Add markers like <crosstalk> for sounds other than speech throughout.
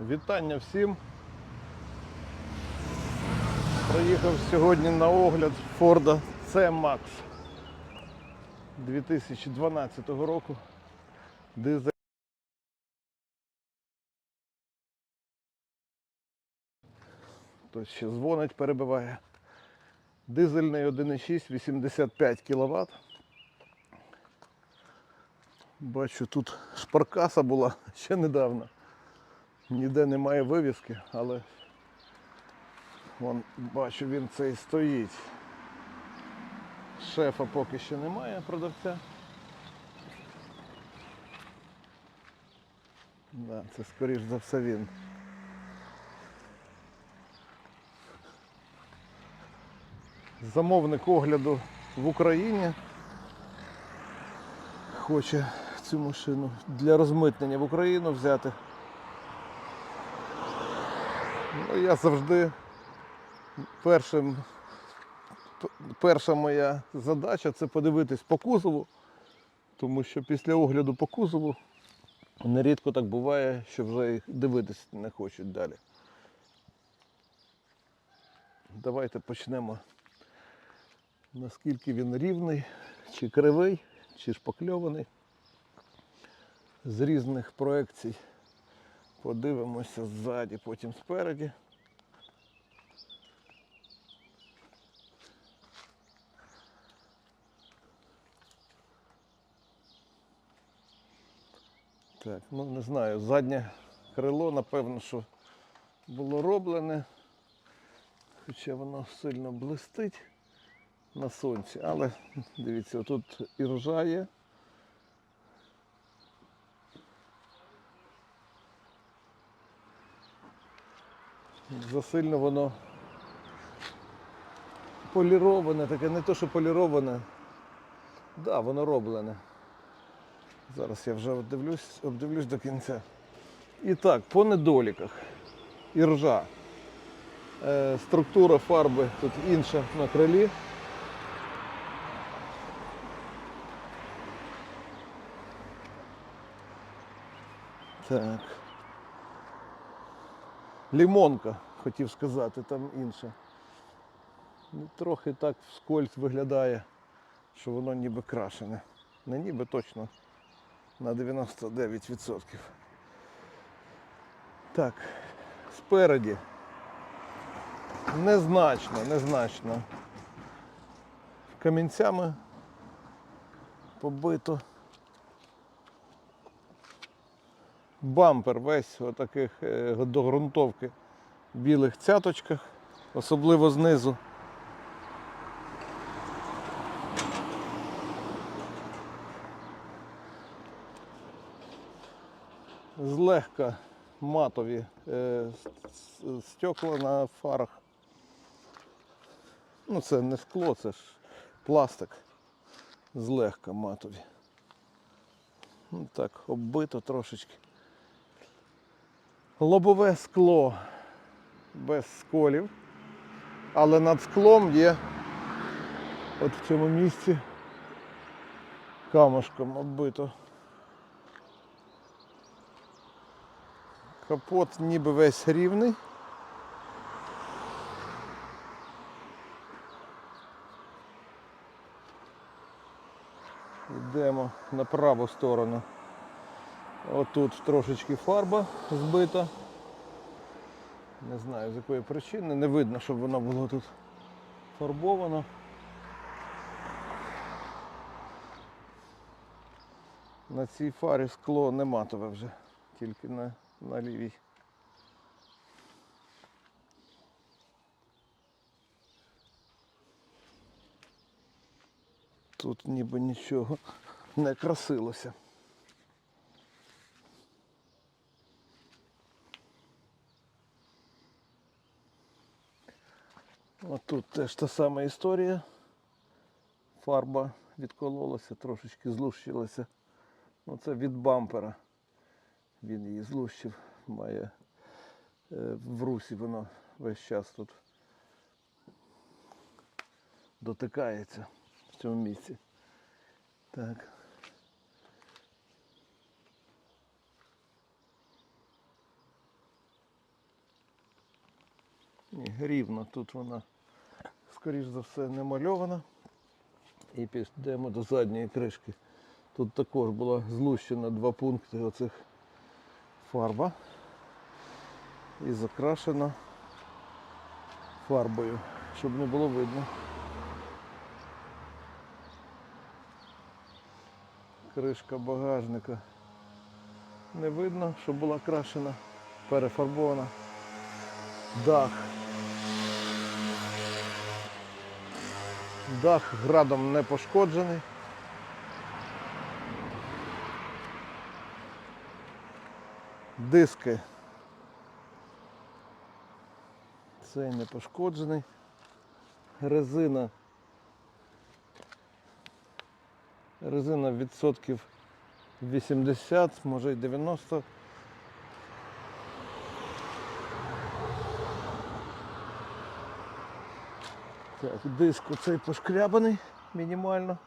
Вітання всім. Приїхав сьогодні на огляд Форда C-Max 2012 року. Дизель. Хтось ще дзвонить, перебиває. Дизельний 1,6, 85 кВт. Бачу, тут шпаркаса була <laughs> ще недавно. Ніде немає вивіски, але вон, бачу, він цей стоїть. Шефа поки що немає продавця. Да, це скоріш за все він. Замовник огляду в Україні хоче цю машину для розмитнення в Україну взяти. Ну, я завжди першим, перша моя задача це подивитись по кузову, тому що після огляду по кузову нерідко так буває, що вже дивитись не хочуть далі. Давайте почнемо. Наскільки він рівний, чи кривий, чи шпакльований. З різних проекцій подивимося ззаді, потім спереді. Так, ну не знаю, заднє крило, напевно, що було роблене, хоча воно сильно блистить на сонці, але дивіться, тут і ржа є. Засильно воно поліроване, таке не то, що поліроване. Так, да, воно роблене. Зараз я вже обдивлюсь, обдивлюсь до кінця. І так, по недоліках. Іржа. Е, структура фарби тут інша на крилі. Так. Лімонка, хотів сказати, там інша. Ну, трохи так вскользь виглядає, що воно ніби крашене. Не ніби точно на 99%. Так, спереді. Незначно, незначно. Камінцями побито. Бампер весь у таких е, до ґрунтовки білих цяточках, особливо знизу. Злегка матові е, стекла на фарах. Ну це не скло, це ж пластик. Злегка матові. Ну, так, оббито трошечки. Лобове скло без сколів, але над склом є от в цьому місці камушком оббито. Капот ніби весь рівний. Йдемо на праву сторону. Отут трошечки фарба збита. Не знаю з якої причини. Не видно, щоб воно було тут фарбовано. На цій фарі скло не матове вже, тільки на, на лівій. Тут ніби нічого не красилося. От тут теж та сама історія. Фарба відкололася, трошечки злущилася. Ну, це від бампера. Він її злущив, має е, в русі воно весь час тут дотикається в цьому місці. Так. Ні, рівно. Тут вона, скоріш за все, не мальована. І підійдемо до задньої кришки. Тут також була злущена два пункти оцих фарба і закрашена фарбою, щоб не було видно. Кришка багажника. Не видно, що була крашена, перефарбована. Дах. Дах градом не пошкоджений. Диски. Цей не пошкоджений. Резина. Резина відсотків 80, може й 90. Так, диск оцей пошкрябаний мінімально.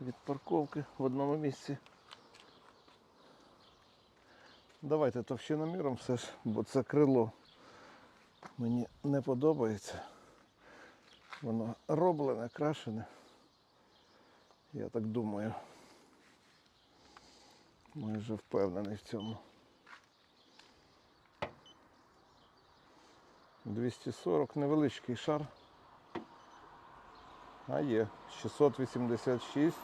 Від парковки в одному місці. Давайте товщиноміром все ж, бо це крило мені не подобається. Воно роблене, крашене. Я так думаю. Майже впевнений в цьому. 240 невеличкий шар. А є 686,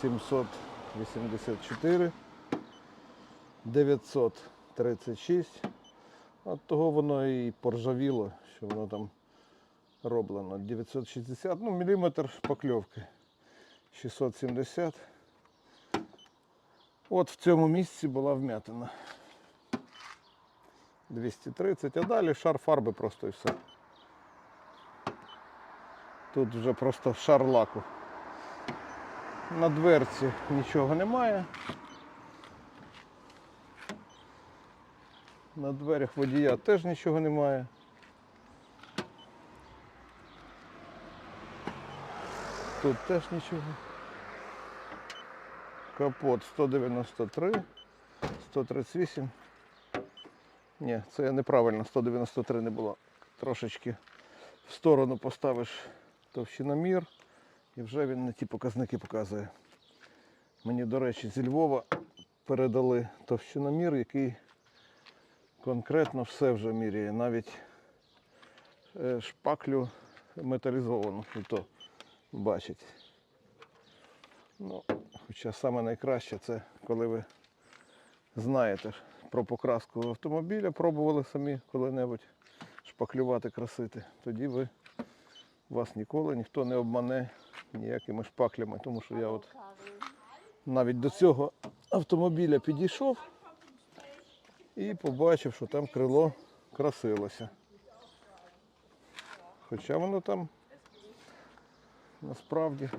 784, 936. От того воно і поржавіло, що воно там роблено. 960, ну міліметр шпакльовки. 670. От в цьому місці була вмятина. 230, а далі шар фарби просто і все. Тут вже просто шар лаку. На дверці нічого немає. На дверях водія теж нічого немає. Тут теж нічого. Капот 193, 138. Ні, це неправильно, 193 не було. Трошечки в сторону поставиш товщиномір і вже він не ті показники показує. Мені, до речі, зі Львова передали товщиномір, який конкретно все вже міряє. Навіть е, шпаклю металізовану, то бачить. Ну, хоча саме найкраще це коли ви знаєте про покраску автомобіля, пробували самі коли-небудь шпаклювати, красити. Тоді ви вас ніколи ніхто не обмане ніякими шпаклями, тому що я от навіть до цього автомобіля підійшов і побачив, що там крило красилося. Хоча воно там насправді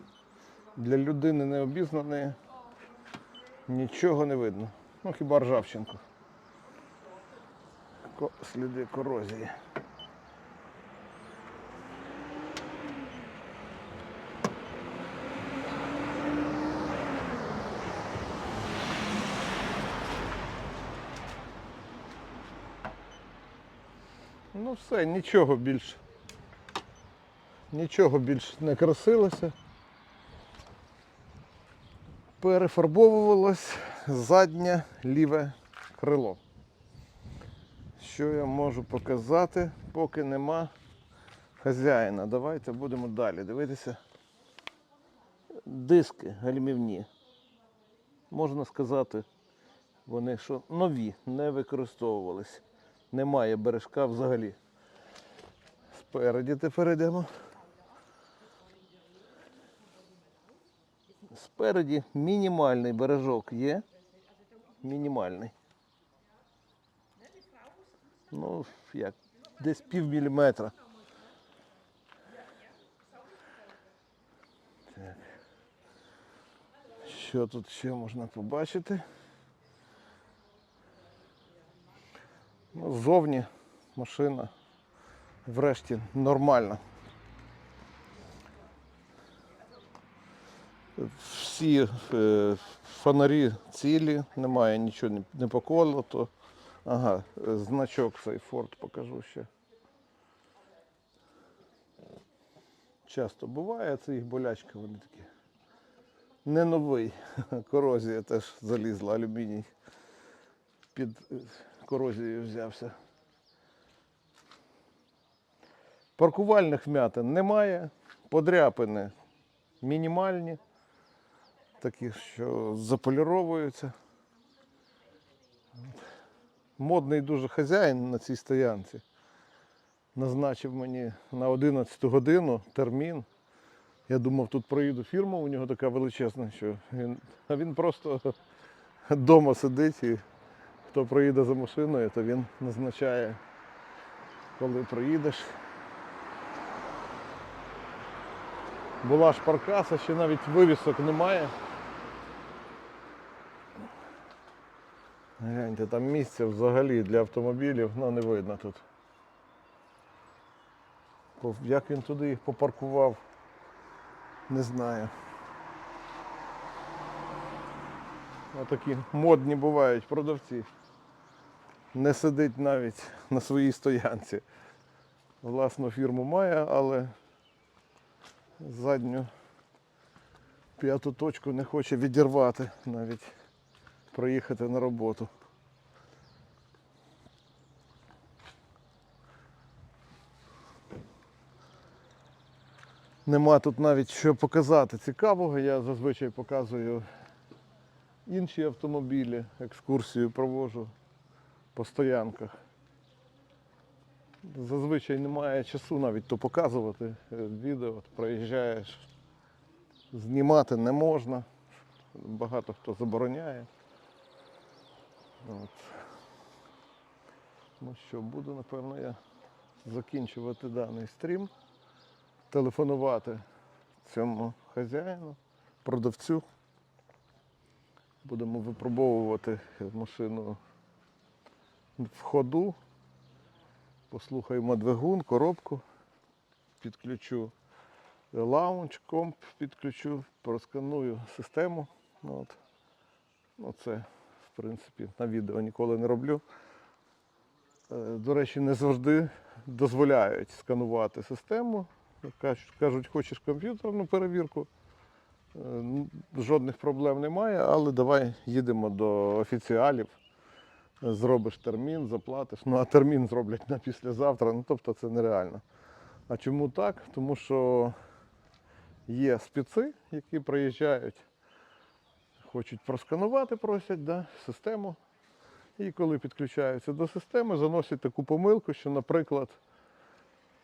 для людини необізнаної нічого не видно. Ну хіба ржавчинку. Сліди корозії. Ну все, нічого більше. Нічого більш не красилося. Перефарбовувалось заднє ліве крило. Що я можу показати, поки нема хазяїна. Давайте будемо далі дивитися. Диски гальмівні. Можна сказати, вони що нові, не використовувались. Немає бережка взагалі. Спереді тепер йдемо. Спереді мінімальний бережок є. Мінімальний. Ну, як, десь пів міліметра. Так. Що тут ще можна побачити? Ну, ззовні машина врешті нормальна. Всі е, фонарі цілі, немає нічого не- поколото, Ага, е, значок цей Ford покажу ще. Часто буває, це їх болячка, вони такі. Не новий. <laughs> Корозія теж залізла, алюміній. Під е, корозією взявся. Паркувальних вмятин немає, подряпини мінімальні, такі, що заполіровуються. Модний дуже хазяїн на цій стоянці. Назначив мені на 11 годину термін. Я думав, тут проїду фірму, у нього така величезна, що він, а він просто вдома сидить і хто проїде за машиною, то він назначає, коли проїдеш. Була шпаркаса, ще навіть вивісок немає. Гляньте, там місця взагалі для автомобілів ну, не видно тут. Як він туди їх попаркував, не знаю. Отакі модні бувають продавці. Не сидить навіть на своїй стоянці. Власну фірму має, але задню п'яту точку не хоче відірвати навіть проїхати на роботу. Нема тут навіть що показати цікавого. Я зазвичай показую інші автомобілі, екскурсію проводжу по стоянках. Зазвичай немає часу навіть то показувати е, відео. Проїжджаєш, знімати не можна. Багато хто забороняє. От. Ну що, буду, напевно, я закінчувати даний стрім, телефонувати цьому хазяїну, продавцю. Будемо випробовувати машину в ходу. Послухаємо двигун, коробку, підключу лаунч, комп, підключу, просканую систему. Ну, От. Ну, це, в принципі, на відео ніколи не роблю. Е, До речі, не завжди дозволяють сканувати систему. Кажуть, кажуть, хочеш комп'ютерну перевірку. Е, Жодних проблем немає, але давай їдемо до офіціалів. Зробиш термін, заплатиш. Ну а термін зроблять на післязавтра. Ну тобто це нереально. А чому так? Тому що є спеці, які приїжджають, хочуть просканувати, просять да, систему. І коли підключаються до системи, заносять таку помилку, що, наприклад,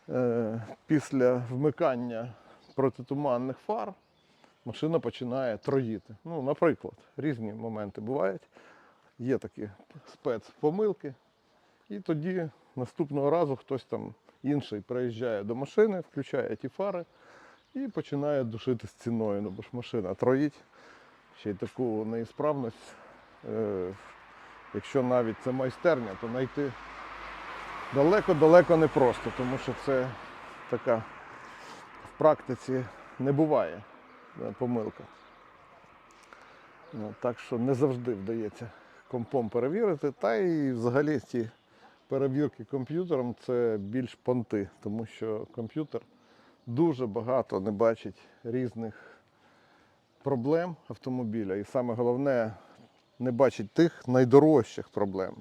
е, після вмикання протитуманних фар машина починає троїти. Ну, наприклад, різні моменти бувають. Є такі спецпомилки. І тоді наступного разу хтось там інший приїжджає до машини, включає ті фари і починає душити з ціною. Ну, бо ж машина троїть. Ще й таку неісправність. Е, якщо навіть це майстерня, то знайти далеко-далеко не просто, тому що це така в практиці не буває е, помилка. Ну, так що не завжди вдається компом перевірити. Та і взагалі ці перевірки комп'ютером це більш понти, тому що комп'ютер дуже багато не бачить різних проблем автомобіля. І саме головне не бачить тих найдорожчих проблем,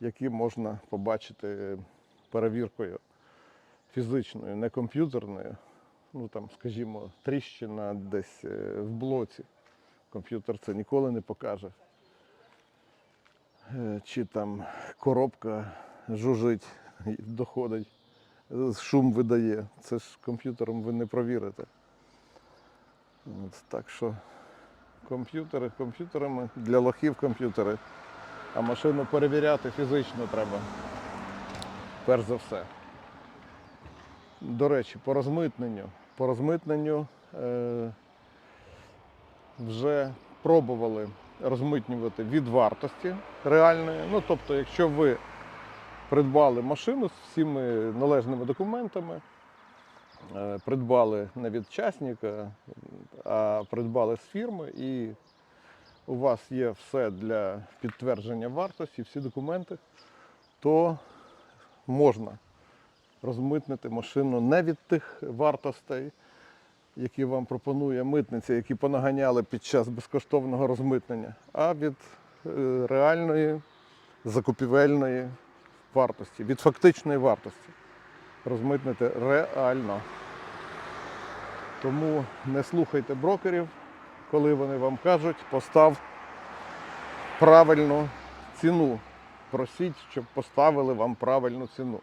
які можна побачити перевіркою фізичною, не комп'ютерною. Ну там, скажімо, тріщина десь е, в блоці. Комп'ютер це ніколи не покаже. Е, Чи там коробка жужить, <laughs> доходить, е, шум видає. Це ж комп'ютером ви не провірите. От, так що комп'ютери комп'ютерами, для лохів комп'ютери. А машину перевіряти фізично треба. Перш за все. До речі, по розмитненню. По розмитненню е, вже пробували розмитнювати від вартості реальної. Ну, тобто, якщо ви придбали машину з всіми належними документами, придбали не від частника, а придбали з фірми і у вас є все для підтвердження вартості, всі документи, то можна розмитнити машину не від тих вартостей, які вам пропонує митниця, які понаганяли під час безкоштовного розмитнення, а від е, реальної закупівельної вартості, від фактичної вартості. Розмитнити реально. Тому не слухайте брокерів, коли вони вам кажуть, постав правильну ціну. Просіть, щоб поставили вам правильну ціну.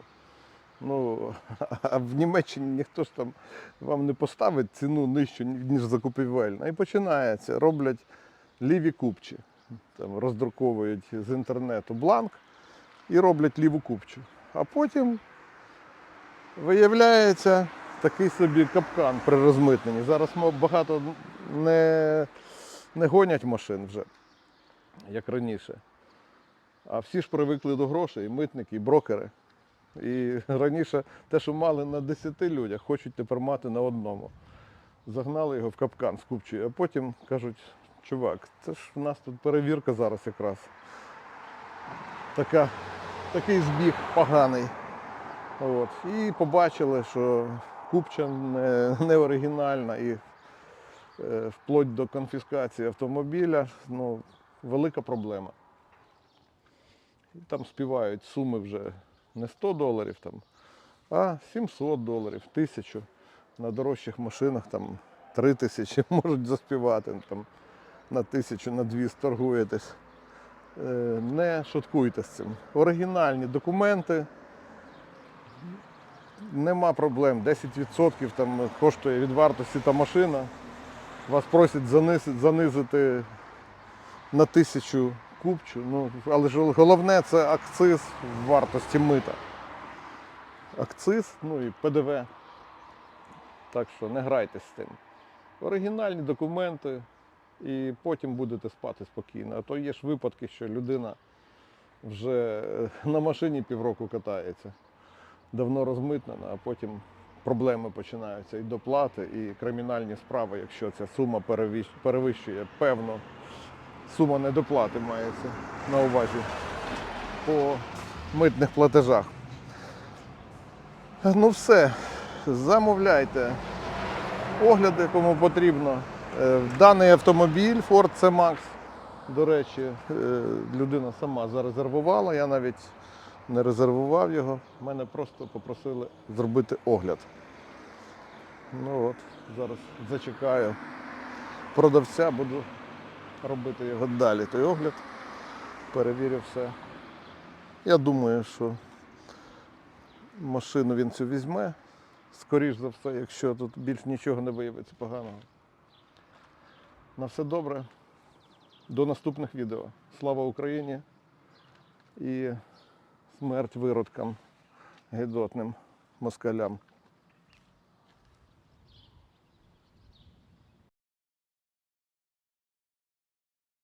Ну, <laughs> а в Німеччині ніхто ж там вам не поставить ціну нижчу, ніж закупівельна. І починається. Роблять ліві купчі. Там роздруковують з інтернету бланк і роблять ліву купчу. А потім виявляється такий собі капкан при розмитненні. Зараз багато не, не гонять машин вже, як раніше. А всі ж привикли до грошей, і митники, і брокери. І раніше те, що мали на 10 людях, хочуть тепер мати на одному. Загнали його в капкан з купчею, а потім кажуть, чувак, це ж в нас тут перевірка зараз якраз. Така, такий збіг поганий. От. І побачили, що купча не, оригінальна і е, вплоть до конфіскації автомобіля ну, велика проблема. І там співають суми вже не 100 доларів, там, а 700 доларів, 1000. На дорожчих машинах там 3 тисячі <laughs> можуть заспівати, там, на тисячу, на дві торгуєтесь. Е, Не шуткуйте з цим. Оригінальні документи. Нема проблем. 10% там коштує від вартості та машина. Вас просять занизити, занизити на тисячу купчу. Ну, але ж головне це акциз в вартості мита. Акциз, ну і ПДВ. Так що не грайтесь з тим. Оригінальні документи, і потім будете спати спокійно. А то є ж випадки, що людина вже на машині півроку катається, давно розмитнена, а потім проблеми починаються і доплати, і кримінальні справи, якщо ця сума перевищує певно. Сума недоплати мається на увазі по митних платежах. Ну все, замовляйте огляди, кому потрібно. Е, Даний автомобіль Ford C-Max, до речі, е, людина сама зарезервувала, я навіть не резервував його, мене просто попросили зробити огляд. Ну от, зараз зачекаю продавця, буду робити його далі, той огляд. Перевірю все. Я думаю, що машину він цю візьме. Скоріш за все, якщо тут більш нічого не виявиться поганого. На все добре. До наступних відео. Слава Україні і смерть виродкам гидотним москалям.